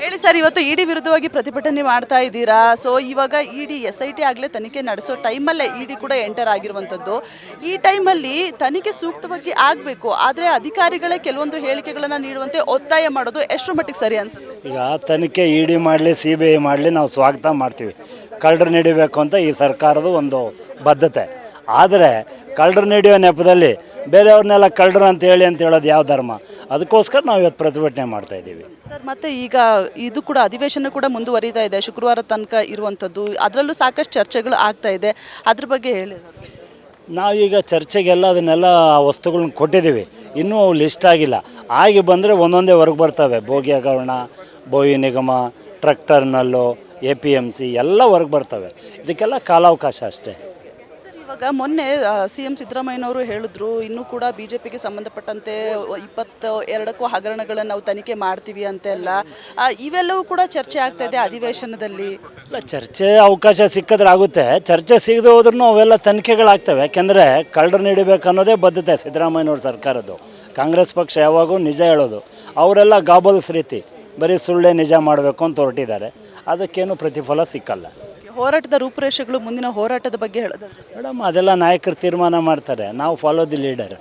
ಹೇಳಿ ಸರ್, ಇವತ್ತು ಇಡಿ ವಿರುದ್ಧವಾಗಿ ಪ್ರತಿಭಟನೆ ಮಾಡ್ತಾ ಇದ್ದೀರಾ? ಸೊ ಇವಾಗ ಇಡಿ ಎಸ್ ಐ ಟಿ ಆಗಲೇ ತನಿಖೆ ನಡೆಸೋ ಟೈಮಲ್ಲೇ ಇಡಿ ಕೂಡ ಎಂಟರ್ ಆಗಿರುವಂಥದ್ದು. ಈ ಟೈಮಲ್ಲಿ ತನಿಖೆ ಸೂಕ್ತವಾಗಿ ಆಗಬೇಕು, ಆದರೆ ಅಧಿಕಾರಿಗಳೇ ಕೆಲವೊಂದು ಹೇಳಿಕೆಗಳನ್ನು ನೀಡುವಂತೆ ಒತ್ತಾಯ ಮಾಡೋದು ಎಷ್ಟು ಮಟ್ಟಿಗೆ ಸರಿ ಅನ್ಸುತ್ತೆ ಈಗ ತನಿಖೆ ಇಡಿ ಮಾಡಲಿ ಸಿ ಬಿ ಐ ಮಾಡಲಿ ನಾವು ಸ್ವಾಗತ ಮಾಡ್ತೀವಿ. ಕಳ್ಳರು ನಡಿಬೇಕು ಅಂತ ಈ ಸರ್ಕಾರದ ಒಂದು ಬದ್ಧತೆ. ಆದರೆ ಕಳ್ಳರು ನಡೆಯೋ ನೆಪದಲ್ಲಿ ಬೇರೆಯವ್ರನ್ನೆಲ್ಲ ಕಳ್ಳರು ಅಂತ ಹೇಳಿ ಅಂತ ಹೇಳೋದು ಯಾವ ಧರ್ಮ? ಅದಕ್ಕೋಸ್ಕರ ನಾವು ಇವತ್ತು ಪ್ರತಿಭಟನೆ ಮಾಡ್ತಾ ಇದ್ದೀವಿ. ಸರ್ ಮತ್ತೆ ಈಗ ಇದು ಕೂಡ ಅಧಿವೇಶನ ಕೂಡ ಮುಂದುವರಿತಾ ಇದೆ. ಶುಕ್ರವಾರ ತನಕ ಇರುವಂಥದ್ದು. ಅದರಲ್ಲೂ ಸಾಕಷ್ಟು ಚರ್ಚೆಗಳು ಆಗ್ತಾ ಇದೆ. ಅದ್ರ ಬಗ್ಗೆ ಹೇಳಿ. ನಾವೀಗ ಚರ್ಚೆಗೆಲ್ಲ ಅದನ್ನೆಲ್ಲ ವಸ್ತುಗಳನ್ನ ಕೊಟ್ಟಿದ್ದೀವಿ. ಇನ್ನೂ ಅವು ಲಿಸ್ಟ್ ಆಗಿಲ್ಲ. ಆಗಿ ಬಂದರೆ ಒಂದೊಂದೇ ಹೊರಗೆ ಬರ್ತವೆ. ಭೋಗಿ ಹಗರಣ ಬೋಯಿ ನಿಗಮ ಟ್ರಕ್ ಟರ್ನಲ್ಲು ಎ ಪಿ ಎಂ ಸಿ ಎಲ್ಲ ಹೊರಗೆ ಬರ್ತವೆ. ಇದಕ್ಕೆಲ್ಲ ಕಾಲಾವಕಾಶ ಅಷ್ಟೇ. ಇವಾಗ ಮೊನ್ನೆ ಸಿ ಎಂ ಸಿದ್ದರಾಮಯ್ಯನವರು ಹೇಳಿದ್ರು, ಇನ್ನೂ ಕೂಡ ಬಿ ಜೆ ಪಿಗೆ ಸಂಬಂಧಪಟ್ಟಂತೆ ಇಪ್ಪತ್ತು, ಎರಡಕ್ಕೂ ಹಗರಣಗಳನ್ನು ನಾವು ತನಿಖೆ ಮಾಡ್ತೀವಿ ಅಂತೆಲ್ಲ ಎಲ್ಲ. ಇವೆಲ್ಲವೂ ಕೂಡ ಚರ್ಚೆ ಆಗ್ತಾ ಇದೆ ಅಧಿವೇಶನದಲ್ಲಿ. ಇಲ್ಲ, ಚರ್ಚೆ ಅವಕಾಶ ಸಿಕ್ಕಿದ್ರೆ ಆಗುತ್ತೆ. ಚರ್ಚೆ ಸಿಗದೆ ಹೋದ್ರೂ ಅವೆಲ್ಲ ತನಿಖೆಗಳಾಗ್ತವೆ ಯಾಕೆಂದರೆ ಕಳ್ಳರು ನೀಡಬೇಕು ಅನ್ನೋದೇ ಬದ್ಧತೆ ಸಿದ್ದರಾಮಯ್ಯನವ್ರ ಸರ್ಕಾರದ್ದು. ಕಾಂಗ್ರೆಸ್ ಪಕ್ಷ ಯಾವಾಗೂ ನಿಜ ಹೇಳೋದು. ಅವರೆಲ್ಲ ಗಾಬಲ್ಸ್ ರೀತಿ. ಬರೀ ಸುಳ್ಳೆ ನಿಜ ಮಾಡಬೇಕು ಅಂತ ಹೊರಟಿದ್ದಾರೆ. ಅದಕ್ಕೇನು ಪ್ರತಿಫಲ ಸಿಕ್ಕಲ್ಲ. ಹೋರಾಟದ ರೂಪುರೇಷೆಗಳು ಮುಂದಿನ ಹೋರಾಟದ ಬಗ್ಗೆ ಹೇಳೋದಾದ್ರೆ ಮೇಡಮ್, ಅದೆಲ್ಲ ನಾಯಕರು ತೀರ್ಮಾನ ಮಾಡ್ತಾರೆ. ನಾವು ಫಾಲೋ ದಿ ಲೀಡರ್